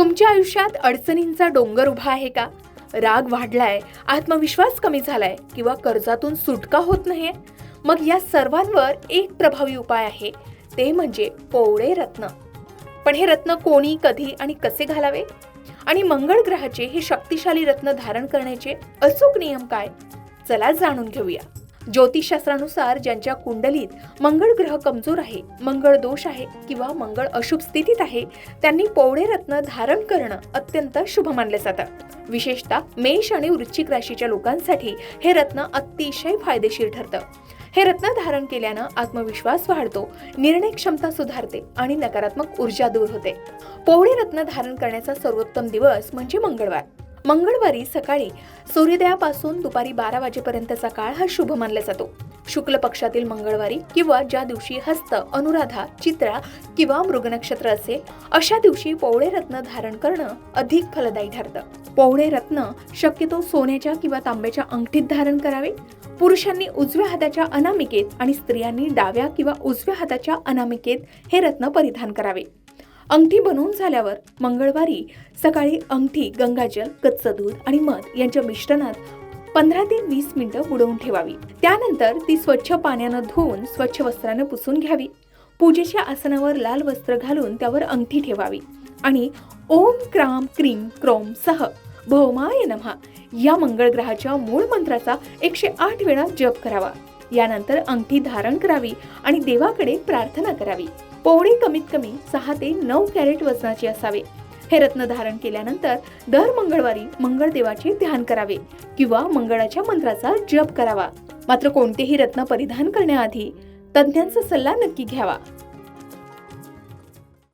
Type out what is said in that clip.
तुमच्या आयुष्यात अडचणींचा डोंगर उभा आहे का? राग वाढलाय आत्मविश्वास कमी झालाय किंवा कर्जातून सुटका होत नाहीये? मग या सर्वांवर एक प्रभावी उपाय आहे ते म्हणजे पोवळे रत्न. पण हे रत्न कोणी कधी आणि कसे घालावे? आणि मंगळ ग्रहाचे हे शक्तिशाली रत्न धारण करण्याचे अचूक नियम काय? चला जाणून घेऊया. ज्योतिषशास्त्रानुसार ज्यांच्या कुंडलीत मंगळ ग्रह कमजोर आहे मंगळ दोष आहे किंवा मंगळ अशुभ स्थितीत आहे त्यांनी पोवळे रत्न धारण करणं अत्यंत शुभ मानलं जातं. विशेषतः मेष आणि वृश्चिक राशीच्या लोकांसाठी हे रत्न अतिशय फायदेशीर ठरतं. हे रत्न धारण केल्यानं आत्मविश्वास वाढतो निर्णय क्षमता सुधारते आणि नकारात्मक ऊर्जा दूर होते. पोवळे रत्न धारण करण्याचा सर्वोत्तम दिवस म्हणजे मंगळवार. मंगळवारी सकाळी सूर्योदयापासून दुपारी बारा वाजेपर्यंतचा काळ हा शुभ मानला जातो. शुक्ल पक्षातील मंगळवारी किंवा ज्या दिवशी हस्त अनुराधा चित्रा किंवा मृग नक्षत्र असेल अशा दिवशी पोवळे रत्न धारण करणं अधिक फलदायी ठरतं. पोवळे रत्न शक्यतो सोन्याच्या किंवा तांब्याच्या अंगठीत धारण करावे. पुरुषांनी उजव्या हाताच्या अनामिकेत आणि स्त्रियांनी डाव्या किंवा उजव्या हाताच्या अनामिकेत हे रत्न परिधान करावे. अंगठी बनवून झाल्यावर मंगळवारी सकाळी अंगठी गंगाजल कच्च दूध आणि मध यांच्या मिश्रणात पंधरा ते वीस मिनिटं बुडवून ठेवावी. त्यानंतर ती स्वच्छ पाण्यानं धुवून स्वच्छ वस्त्रानं पुसून घ्यावी. पूजेच्या आसनावर लाल वस्त्र घालून त्यावर अंगठी ठेवावी. आणि ओम क्राम क्रीम क्रोम सह भौमाय नमः या मंगळ ग्रहाच्या मूळ मंत्राचा एकशे आठ वेळा जप करावा. यानंतर अंगठी धारण करावी आणि देवाकडे प्रार्थना करावी. पोवळे कमीत कमी सहा ते नऊ कॅरेट वजनाचे असावे. हे रत्न धारण केल्यानंतर दर मंगळवारी मंगळदेवाचे ध्यान करावे किंवा मंगळाच्या मंत्राचा जप करावा. मात्र कोणतेही रत्न परिधान करण्याआधी तज्ज्ञांचा सल्ला नक्की घ्यावा.